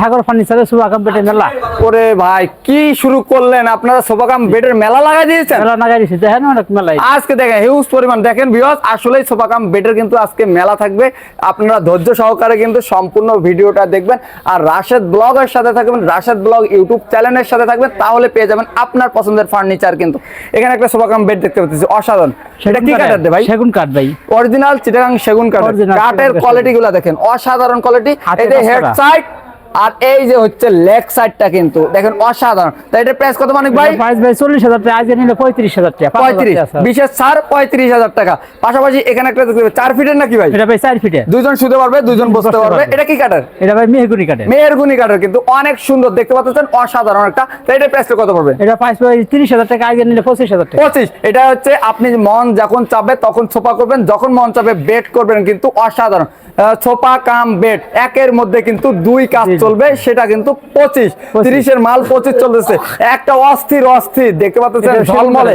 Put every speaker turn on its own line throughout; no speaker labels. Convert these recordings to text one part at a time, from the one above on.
ঠাকুর ফার্নিচারের শুভ আকাম মেলা।
ওরে ভাই কি শুরু করলেন? আপনারা সোফাকাম বেডের মেলা লাগাই দিয়েছেন?
মেলা নাগাই দিচ্ছে দেখেন অনেক মেলাই
আজকে দেখেন হিউজ পরিমাণ। দেখেন বিয়স আসলেই সোফাকাম বেডের কিন্তু আজকে মেলা থাকবে। আপনারা ধৈর্য সহকারে কিন্তু সম্পূর্ণ ভিডিওটা দেখবেন। আর রাশেদ ব্লগের সাথে থাকবেন রাশেদ ব্লগ ইউটিউব চ্যানেলের সাথে থাকবেন তাহলে পেয়ে যাবেন আপনার পছন্দের ফার্নিচার কিন্তু। এখানে একটা সোফাকাম বেড দেখতে পাচ্ছি অসাধারণ। সেটা কি কাঠের ভাই?
সেগুন কাঠ ভাই।
অরিজিনাল চিটাগাং সেগুন কাঠ কাঠের
সেগুন।
কোয়ালিটি গুলা দেখেন অসাধারণ কোয়ালিটি হেড সাইড আর এই যে হচ্ছে লেগ সাইডটা কিন্তু দেখেন অসাধারণ। তাই এটা প্রাইস কত মানিক ভাই?
প্রাইস ভাই চল্লিশ হাজার টাকা আজকে নিলে পঁয়ত্রিশ হাজার টাকা
পঁয়ত্রিশ। বিশেষ ছাড় পঁয়ত্রিশ হাজার টাকা। পাশাপাশি এখানে একটা দেখতে চার ফিটের নাকি ভাই?
এটা ভাই চার ফিটে
দুইজন শুতে পারবে দুইজন বসতে পারবে। এটা কি কাঠের
এটা ভাই মেহগুনি কাঠের
মেহেরগুনি কাঠের কিন্তু অনেক সুন্দর দেখতে পাচ্ছেন অসাধারণ একটা। তাই এটা প্রাইস কত পড়বে?
এটা প্রাইস ভাই তিরিশ হাজার টাকা আজকে নিলে পঁচিশ হাজার টাকা।
পঁচিশ। এটা হচ্ছে আপনি মন যখন চাপবে তখন সোফা করবেন। যখন মন চাপে বেড করবেন কিন্তু অসাধারণ। সোফা কাম বেড একের মধ্যে কিন্তু দুই কাজ। চলবে সেটা কিন্তু পঁচিশ। তিরিশের মাল পঁচিশ চলতেছে। একটা অস্থির অস্থির দেখতে পাচ্ছেন ঝলমলে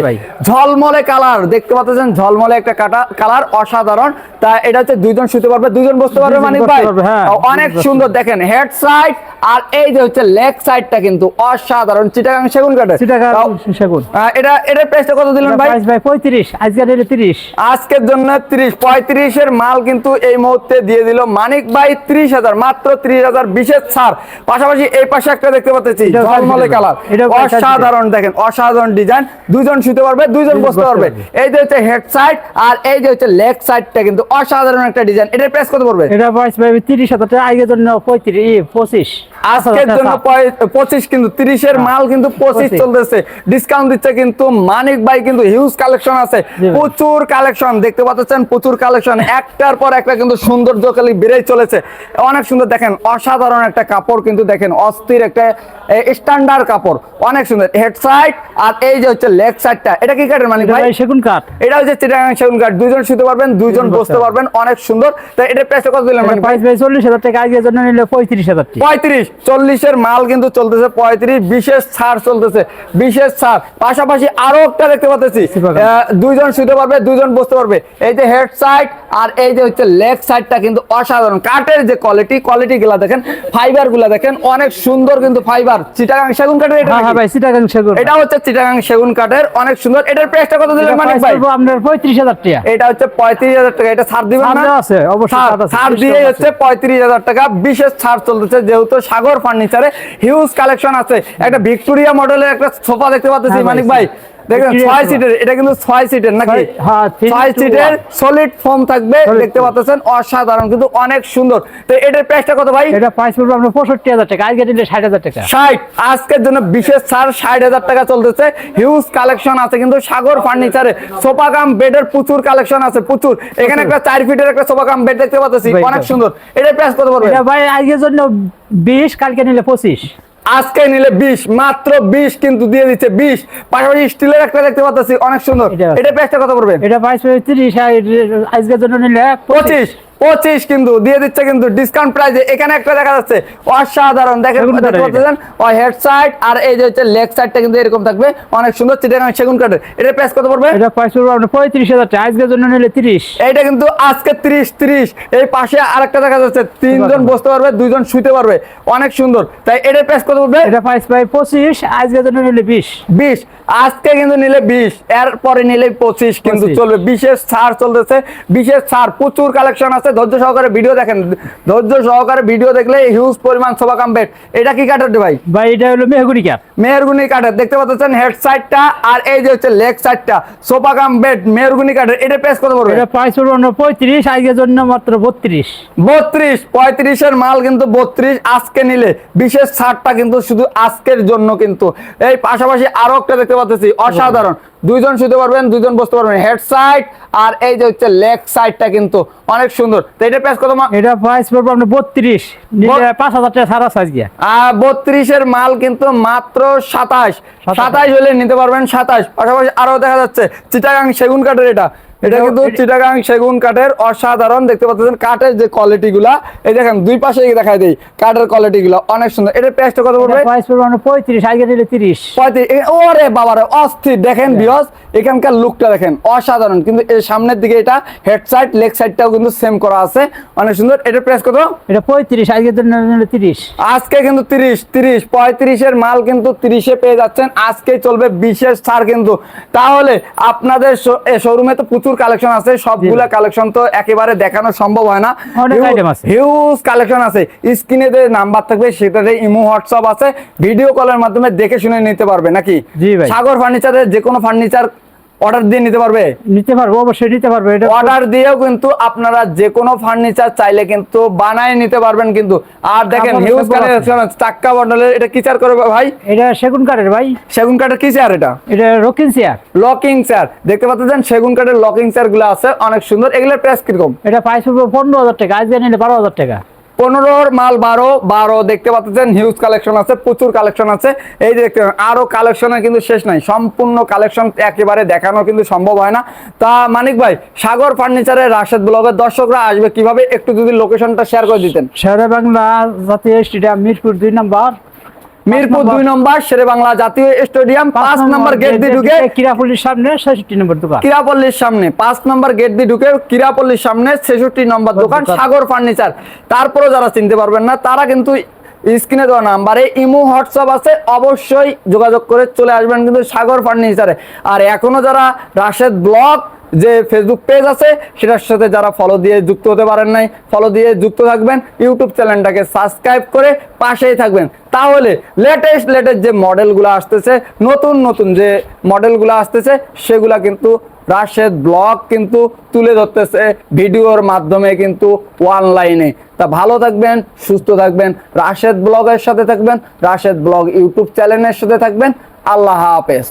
ঝলমলে কালার দেখতে পাচ্ছেন ঝলমলে একটা কাটা কালার অসাধারণ। তা এটা হচ্ছে দুইজন শুতে পারবে দুইজন বসতে পারবে মানিক ভাই।
হ্যাঁ,
অনেক সুন্দর দেখেন হেড সাইড আর এই যে হচ্ছে লেগ সাইডটা কিন্তু অসাধারণ। চিটাগাং সেগুন
টাকা
তাও,
সেগুন।
এটা এটার প্রাইসটা কত দিলেন ভাই?
ভাই পঁয়ত্রিশ আজকে নিলে তিরিশ।
আজকের জন্য ত্রিশ পঁয়ত্রিশের মাল কিন্তু এই মুহূর্তে দিয়ে দিল মানিক ভাই ত্রিশ হাজার মাত্র ত্রিশ হাজার বিশেষ ছাড় পাশাপাশি এই পাশে একটা দেখতে পাচ্ছি ঝলমলে কালার। অসাধারণ দেখেন অসাধারণ ডিজাইন। দুইজন শুতে পারবে দুইজন বসতে পারবে। এই যে হচ্ছে হেড সাইড আর এই যে হচ্ছে লেগ সাইডটা কিন্তু অসাধারণ একটা ডিজাইন। এটার প্রাইস কত পড়বে?
এটা প্রাইস ভাই তিরিশ হাজার টাকা আজকের জন্য পঁয়ত্রিশ ই, পঁচিশ।
আজকের জন্য পঁচিশ কিন্তু তিরিশের
হ্যাঁ,
মাল কিন্তু পঁচিশ। চলতেছে। ডিসকাউন্ট দিচ্ছে কিন্তু মানিক ভাই কিন্তু হিউজ কালেকশন আছে। প্রচুর কালেকশন দেখতে পাচ্ছেন প্রচুর কালেকশন একটার পর একটা কিন্তু সৌন্দর্য খালি বেড়েই চলেছে। অনেক সুন্দর দেখেন অসাধারণ একটা কাপড় কিন্তু দেখেন অস্থির একটা স্ট্যান্ডার্ড কাপড়। অনেক সুন্দর হেড সাইড আর এই যে হচ্ছে লেগ সাইডটা এটা কি কাঠের মানিক ভাই?
সেগুন কাঠ।
এটা হচ্ছে চিটাগাং সেগুন কাঠ। দুইজন শুতে পারবেন দুইজন বসতে পারবেন। অনেক সুন্দর। তো এটার প্রাইস কত দিলেন মানিক ভাই?
প্রাইস ভাই চল্লিশ হাজার টাকা আজকের জন্য নিলে পঁয়ত্রিশ হাজার টাকা।
পঁয়ত্রিশ। চল্লিশের মাল কিন্তু চলতেছে পঁয়ত্রিশ বিশেষ ছাড় চলতেছে বিশেষ ছাড়। পাশাপাশি আরও একটা দেখতে পাচ্ছি দুইজন শুতে পারবে দুইজন বসতে পারবে। এই যে হেড সাইড আর এই যে হচ্ছে লেগ সাইডটা কিন্তু অসাধারণ। কাঠের যে কোয়ালিটি কোয়ালিটি গুলা দেখেন ফাইবারগুলা দেখেন অনেক সুন্দর কিন্তু ফাইবার চিটাগাং সেগুন কাঠের এটা
হ্যাঁ হ্যাঁ ভাই সিটাগাং সেগুন।
এটা হচ্ছে চিটাগাং সেগুন কাঠের অনেক সুন্দর। এটার প্রাইসটা কত দিলেন মানিক ভাই?
আপনার পঁয়ত্রিশ হাজার টাকা।
এটা হচ্ছে পঁয়ত্রিশ হাজার টাকা। এটা ছাড় দিবেন না?
আছে, অবশ্যই
ছাড়-
ছাড় আছে,
ছাড়
30
দিয়ে হচ্ছে পঁয়ত্রিশ হাজার টাকা। বিশেষ ছাড় চলতেছে যেহেতু সাগর ফার্নিচারে হিউজ কালেকশন আছে। একটা ভিক্টোরিয়া মডেলের একটা সোফা দেখতে পাচ্ছি
হ্যাঁ
মানিক ভাই। দেখেন
Victoria
ছয় সিটের এটা কিন্তু সিটের নাকি?
হ্যাঁ,
সিটের সলিড ফোম থাকবে দেখতে পাচ্ছেন অসাধারণ কিন্তু অনেক সুন্দর। তো এটার প্রাইসটা কত ভাই?
এটা প্রাইস পড়বে আপনার পঁয়ষট্টি হাজার টাকা আজকে ষাট হাজার টাকা।
ষাট আজকের জন্য বিশেষ ছাড় ষাট হাজার টাকা চলতেছে। হিউজ কালেকশন আছে কিন্তু সাগর ফার্নিচারে সোফা কাম বেডের প্রচুর কালেকশন আছে প্রচুর। এখানে একটা চার ফিটের একটা সোফা কাম বেড দেখতে পাচ্ছি অনেক সুন্দর। এটার প্রাইস কত পড়বে?
এটা ভাই আজকের জন্য বিশ কালকে নিলে পঁচিশ।
আজকে নিলে বিশ মাত্র বিশ কিন্তু দিয়ে দিচ্ছে বিশ। পাশাপাশি স্টিলের একটা দেখতে পাচ্ছি অনেক সুন্দর।
এটা-
প্রাইসটা কত পড়বে?
এটা প্রাইস হয়েছে তিরিশ আজকের জন্য নিলে
পঁচিশ। পঁচিশ কিন্তু দিয়ে দিচ্ছে কিন্তু ডিসকাউন্ট প্রাইসে এখানে একটা দেখা যাচ্ছে অসাধারণ। দেখেন ওই হেড সাইড আর এই যে হচ্ছে লেগ সাইডটা কিন্তু এরকম থাকবে। অনেক সুন্দর চিটাগাং সেগুন কাঠের। এটার প্রাইস কত পড়বে?
এটা প্রাইস পড়বে আপনার পঁয়ত্রিশ হাজার টাকা। আজকের জন্য নিলে তিরিশ।
এইটা কিন্তু আজকে ত্রিশ ত্রিশ। এই পাশে আরেকটা দেখা যাচ্ছে তিনজন বসতে পারবে দুইজন শুতে পারবে। অনেক সুন্দর। তাই এটা প্রাইস কত পড়বে?
এটা প্রাইস পাই পঁচিশ আজকের জন্য নিলে বিশ।
বিশ। আজকে কিন্তু নিলে বিশ এর পরে নিলে পঁচিশ কিন্তু চলবে। বিশেষ ছাড় চলতেছে বিশেষ ছাড় প্রচুর কালেকশন আছে। ধৈর্য সহকারে ভিডিও দেখেন। ধৈর্য সহকারে ভিডিও দেখলে হিউজ পরিমাণ সোফা কাম বেড এটা কি কাঠের ভাই?
ভাই এটা হলো মেহগুনি কাঠ
মেহরগুনি কাঠের দেখতে পাচ্ছেন হেড সাইডটা আর এই যে হচ্ছে লেগ সাইডটা সোফা কাম বেড মেহরগুনি কাঠের এটা প্রাইস কত পড়বে?
এটা প্রাইস পড়বে আপনার পঁয়ত্রিশ আজকের জন্য মাত্র বত্রিশ।
বত্রিশ পঁয়ত্রিশের মাল কিন্তু বত্রিশ আজকে নিলে। বিশেষ ছাড়টা কিন্তু শুধু আজকের জন্য কিন্তু। এই পাশাপাশি আরও একটা দেখতে পাচ্ছি অসাধারণ। দুইজন শুতে পারবেন দুইজন বসতে পারবেন হেড সাইড আর এই যে হচ্ছে লেগ সাইডটা কিন্তু অনেক সুন্দর। তো এটা প্রাইস কত
এটা প্রাইস পড়বে আপনি 32 নিলে
বত-
পাঁচ হাজার টাকা সারা আর
আহ, বত্রিশের মাল কিন্তু মাত্র সাতাশ।
সাতাশ।
সাতাশ হলে নিতে পারবেন সাতাশ। পাশাপাশি আরও দেখা যাচ্ছে চিটাগাং সেগুন কাঠের এটা। এটা কিন্তু চিটাগাং সেগুন কাঠের অসাধারণ। দেখতে পাচ্ছেন কাঠের যে কোয়ালিটি গুলা এই দেখেন দুই পাশে দেখাই দেই কাঠের কোয়ালিটি গুলা অনেক সুন্দর। এটার প্রাইসটা কত পড়বে?
প্রাইস পড়বে পঁয়ত্রিশ আগে দিলে তিরিশ।
পঁয়ত্রিশ ওরে বাবারে অস্থির। দেখেন বিয়স এখানকার লুকটা দেখেন অসাধারণ। কিন্তু এর সামনের দিকে এটা হেড সাইড লেগ সাইডটাও কিন্তু সেম করা আছে। অনেক সুন্দর। এটার প্রাইস কত?
এটা পঁয়ত্রিশ নিলে তিরিশ।
আজকে কিন্তু তিরিশ তিরিশ পঁয়ত্রিশের মাল কিন্তু তিরিশে পেয়ে যাচ্ছেন। আজকে চলবে বিশেষ ছাড় কিন্তু। তাহলে আপনাদের শোরুমে তো প্রচুর কালেকশন আছে সবগুলা কালেকশন তো একেবারে দেখানো সম্ভব হয় না। হিউজ কালেকশন আছে। স্ক্রিনে যে নাম্বার থাকবে সেটাতে ইমো হোয়াটসঅ্যাপ আছে। ভিডিও কলের মাধ্যমে দেখে শুনে নিতে পারবে নাকি?
জি
সাগর ফার্নিচারের যে কোনো ফার্নিচার অর্ডার দিয়ে নিতে পারবে?
নিতে পারব অবশ্যই নিতে পারব। এটা
অর্ডার দিয়েও কিন্তু আপনারা যে কোনো ফার্নিচার চাইলে কিন্তু বানায় নিতে পারবেন কিন্তু। আর দেখেন হিউজ। কালেকশন চাক্কা বন্ডলের এটা কি চার করবে ভাই?
এটা সেগুন কাঠের ভাই।
সেগুন কাঠের কি চেয়ার এটা?
এটা রকিন চেয়ার
লকিং চেয়ার দেখতে পাচ্ছেন সেগুন কাঠের লকিং চেয়ারগুলো আছে অনেক সুন্দর। এগুলোর প্রাইস কীরকম?
এটা প্রাইস পনেরো হাজার টাকা আজকে নিলে বারো হাজার টাকা।
পনেরোর মাল বারো বারো দেখতে পাচ্ছেন হিউজ কালেকশন আছে, প্রচুর কালেকশন আছে। এই যে দেখতে আরও আরও কালেকশনের কিন্তু শেষ নাই, সম্পূর্ণ কালেকশন একেবারে দেখানো কিন্তু সম্ভব হয় না। তা মানিক ভাই, সাগর ফার্নিচারের রাশেদ ব্লগের দর্শকরা আসবে কীভাবে? একটু যদি লোকেশনটা শেয়ার করে দিতেন।
শেয়ার বাংলা জাতীয় স্টেডিয়াম, মিরপুর দুই নম্বর।
মিরপুর দুই নম্বর। শেরে বাংলা জাতীয় স্টেডিয়াম পাঁচ নম্বর গেট দিয়ে ঢুকে
কিরাপুলির সামনে ছেষট্টি নম্বর দোকান।
কিরাপল্লীর সামনে পাঁচ নম্বর গেট দিয়ে ঢুকে কিরাপল্লীর সামনে ছেষট্টি নম্বর দোকান।
দোকান।
সাগর ফার্নিচার। তারপরে যারা চিনতে পারবেন না তারা কিন্তু স্ক্রিনে দেওয়া নাম্বারে ইমো হোয়াটসঅ্যাপ আছে অবশ্যই যোগাযোগ করে চলে আসবেন কিন্তু সাগর ফার্নিচারে। আর এখনও যারা রাশেদ ব্লগ যে ফেসবুক পেজ আছে, সেটার সাথে যারা ফলো দিয়ে যুক্ত হতে পারেন নাই ফলো দিয়ে যুক্ত থাকবেন ইউটিউব চ্যানেলটাকে সাবস্ক্রাইব করে পাশেই থাকবেন। তাহলে লেটেস্ট লেটেস্ট যে মডেলগুলো আসতেছে, নতুন নতুন যে মডেলগুলো আসতেছে, সেগুলা কিন্তু রাশেদ ব্লগ কিন্তু তুলে ধরতেছে ভিডিওর মাধ্যমে কিন্তু অনলাইনে তা ভালো থাকবেন, সুস্থ থাকবেন, রাশেদ ব্লগের সাথে থাকবেন, রাশেদ ব্লগ ইউটিউব চ্যানেলের সাথে থাকবেন। আল্লাহ হাফেজ।